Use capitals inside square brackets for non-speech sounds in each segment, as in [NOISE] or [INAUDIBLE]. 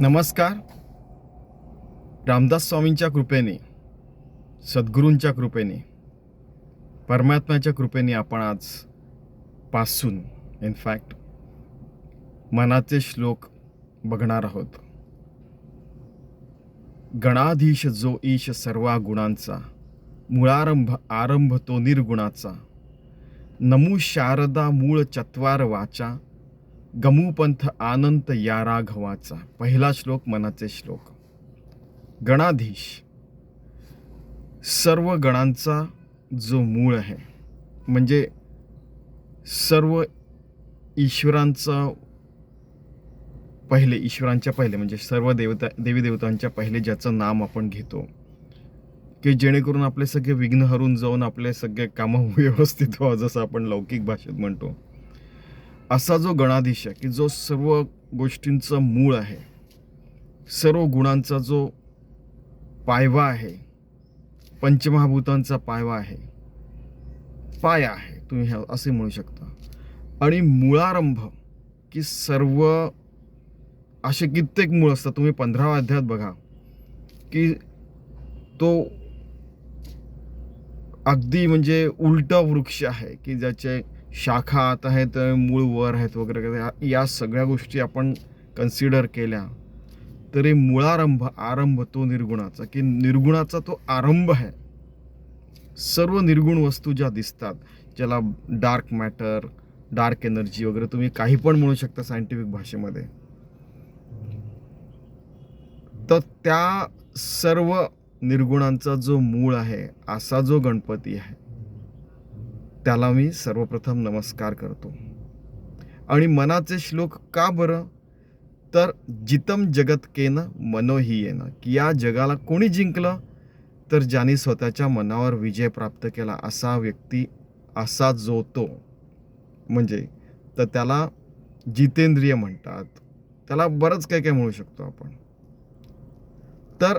नमस्कार. रामदास स्वामींच्या कृपेने सद्गुरूंच्या कृपेने परमात्म्याच्या कृपेने आपण आज पासून इनफॅक्ट मनाचे श्लोक बघणार आहोत. गणाधीश जो ईश सर्वा गुणांचा मुळारंभ आरंभ तो निर्गुणाचा नमू शारदा मूळ चत्वार वाचा गमूपंथ आनंत या राघवाचा पहिला श्लोक मनाचे श्लोक. गणाधीश सर्व गणांचा जो मूळ आहे म्हणजे सर्व ईश्वरांचा पहिले ईश्वरांच्या पहिले म्हणजे सर्व देवता देवी देवतांच्या पहिले ज्याचं नाम आपण घेतो की जेणेकरून आपले सगळे विघ्न हरून जाऊन आपले सगळे कामं [LAUGHS] व्यवस्थित व्हावं जसं आपण लौकिक भाषेत म्हणतो. असा जो गणाधीश आहे की जो सर्व गोष्टींचं मूळ आहे सर्व गुणांचा जो पायवा आहे पंचमहाभूतांचा पायवा आहे पाया आहे तुम्ही ह्या असे म्हणू शकता. आणि मुळारंभ की सर्व असे कित्येक मूळ असतात तुम्ही पंधरावा अध्यायात बघा की तो अगदी म्हणजे उलटा वृक्ष आहे की ज्याचे शाखा आत आहेत मूळ वर आहेत वगैरे वगैरे या सगळ्या गोष्टी आपण कन्सिडर केल्या. तरी मुळारंभ आरंभ तो निर्गुणाचा की निर्गुणाचा तो आरंभ आहे. सर्व निर्गुण वस्तू ज्या दिसतात ज्याला डार्क मॅटर डार्क एनर्जी वगैरे तुम्ही काही पण म्हणू शकता सायंटिफिक भाषेमध्ये तर त्या सर्व निर्गुणांचा जो मूळ आहे असा जो गणपती आहे त्याला मी सर्वप्रथम नमस्कार करतो. आणि मनाचे श्लोक का बरं? तर जितम जगत केन मनो ही येणं की या जगाला कोणी जिंकलं? तर ज्याने स्वतःच्या मनावर विजय प्राप्त केला असा व्यक्ती असा जो तो. म्हणजे तर त्याला जितेंद्रिय म्हणतात. त्याला बरंच काय काय म्हणू शकतो आपण. तर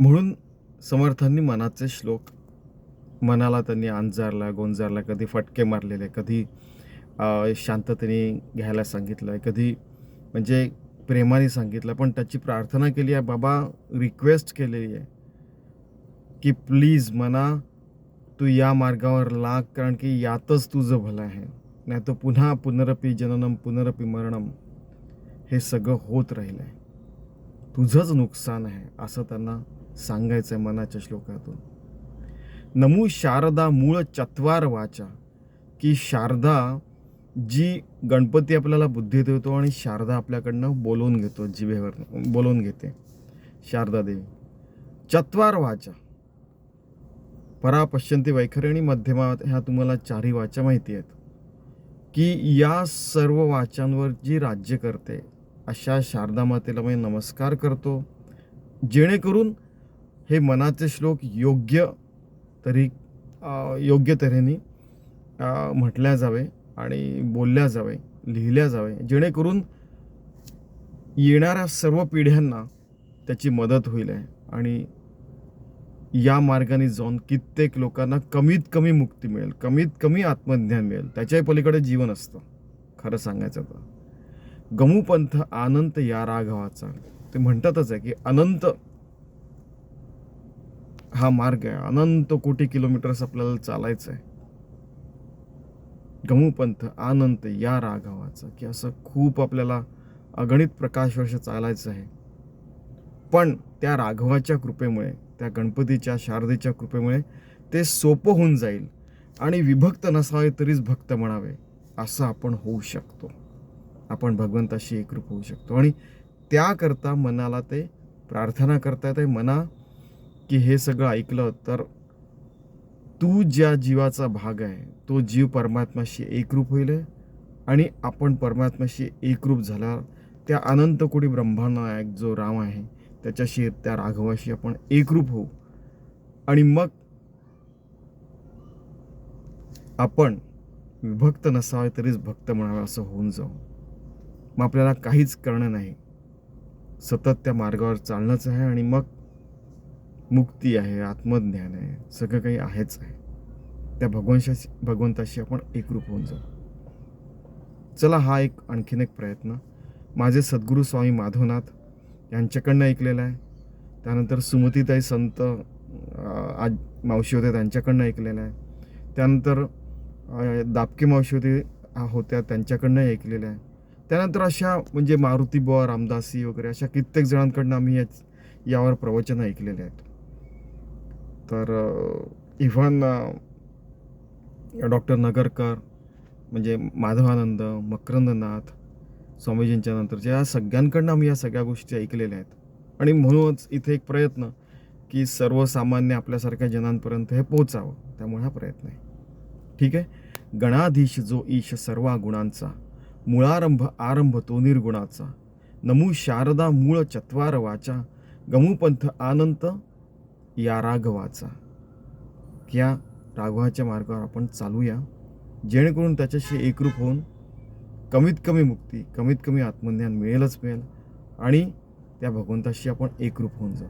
म्हणून समर्थांनी मनाचे श्लोक मनाला त्यांनी अंजारला गोंजारला कधी फटके मारलेले कधी शांततेने घ्यायला सांगितलं आहे कधी म्हणजे प्रेमाने सांगितलं. पण त्याची प्रार्थना केली आहे बाबा रिक्वेस्ट केलेली आहे की प्लीज मना तू या मार्गावर लाग कारण की यातच तुझं भलं आहे. नाही तर पुन्हा पुनरपी जननम पुनरपी मरणम हे सगळं होत राहिलं आहे तुझंच नुकसान आहे असं त्यांना सांगायचं आहे मनाच्या श्लोकातून. नमू शारदा मूळ चत्वार वाचा. की शारदा जी गणपती आपल्याला बुद्धी देतो आणि शारदा आपल्याकडनं बोलवून घेतो जिभेवर बोलवून घेते. शारदा देवी. चत्वार वाचा. परा पश्चंती वैखरी आणि मध्यमा ह्या तुम्हाला चारही वाचा माहिती आहेत. की या सर्व वाचांवर जी राज्य करते अशा शारदा मातेला मी नमस्कार करतो. जेणेकरून हे मनाचे श्लोक योग्य तरी योग्य तऱ्हेने म्हटल्या जावे आणि बोलल्या जावे लिहिल्या जावे जेणेकरून येणाऱ्या सर्व पिढ्यांना त्याची मदत होईल आहे. आणि या मार्गाने जाऊन कित्येक लोकांना कमीत कमी मुक्ती मिळेल कमीत कमी आत्मज्ञान मिळेल. त्याच्याही पलीकडे जीवन असतं खरं सांगायचं तर. गमूपंथ अनंत या राघवाचा. ते म्हणतातच आहे की अनंत हा मार्ग आहे. अनंत कोटी किलोमीटर्स आपल्याला चालायचं आहे गमूपंथ अनंत या राघवाचं की असं खूप आपल्याला अगणित प्रकाश वर्ष चालायचं आहे. पण त्या राघवाच्या कृपेमुळे त्या गणपतीच्या शारदेच्या कृपेमुळे ते सोपं होऊन जाईल आणि विभक्त नसावे तरीच भक्त म्हणावे असं आपण होऊ शकतो. आपण भगवंताशी एकरूप होऊ शकतो. आणि त्याकरता मनाला ते प्रार्थना करता येते मना की हे सगळं ऐकलं तर तू ज्या जीवाचा भाग आहे तो जीव परमात्माशी एकरूप होईल आणि आपण परमात्माशी एकरूप झाला त्या अनंत कोटी ब्रह्मानायक जो राम आहे त्याच्याशी त्या राघवाशी आपण एकरूप होऊ. आणि मग आपण विभक्त नसावे तरीच भक्त म्हणावे असं होऊन जाऊ. मग आपल्याला काहीच करणं नाही. सतत त्या मार्गावर चालणंच आहे आणि मग मुक्ती आहे आत्मज्ञान आहे सगळं काही आहेच आहे. त्या भगवंशाशी भगवंताशी आपण एकरूप होऊन जाऊ. चला हा एक आणखीन एक प्रयत्न. माझे सद्गुरू स्वामी माधवनाथ यांच्याकडनं ऐकलेलं आहे. त्यानंतर सुमतीताई संत आज मावशी होत्या त्यांच्याकडनं ऐकलेलं आहे. त्यानंतर दापके मावशी होते होत्या त्यांच्याकडनं ऐकलेलं आहे. त्यानंतर अशा म्हणजे मारुती बुवा रामदासी वगैरे अशा कित्येक जणांकडनं आम्ही या यावर प्रवचनं ऐकलेले आहेत. तर इव्हन डॉक्टर नगरकर म्हणजे माधवानंद मकरंदनाथ स्वामीजींच्या नंतरच्या या सगळ्यांकडनं आम्ही या सगळ्या गोष्टी ऐकलेल्या आहेत. आणि म्हणूनच इथे एक प्रयत्न की सर्वसामान्य आपल्यासारख्या जनांपर्यंत हे पोचावं त्यामुळे हा प्रयत्न आहे. ठीक आहे? गणाधीश जो ईश सर्वा गुणांचा मुळारंभ आरंभ तो निर्गुणाचा. नमू शारदा मूळ चत्वार वाचा. गमुपंथ आनंत या राघवाचा. या राघवाच्या मार्गावर आपण चालूया. जेणेकरून त्याच्याशी एकरूप होऊन कमीत कमी मुक्ती कमीत कमी आत्मज्ञान मिळेलच मिळेल आणि त्या भगवंताशी आपण एकरूप होऊन जाऊ.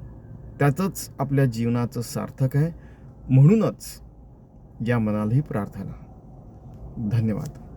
त्याचंच आपल्या जीवनाचं सार्थक आहे. म्हणूनच या मनाला ही प्रार्थना. धन्यवाद.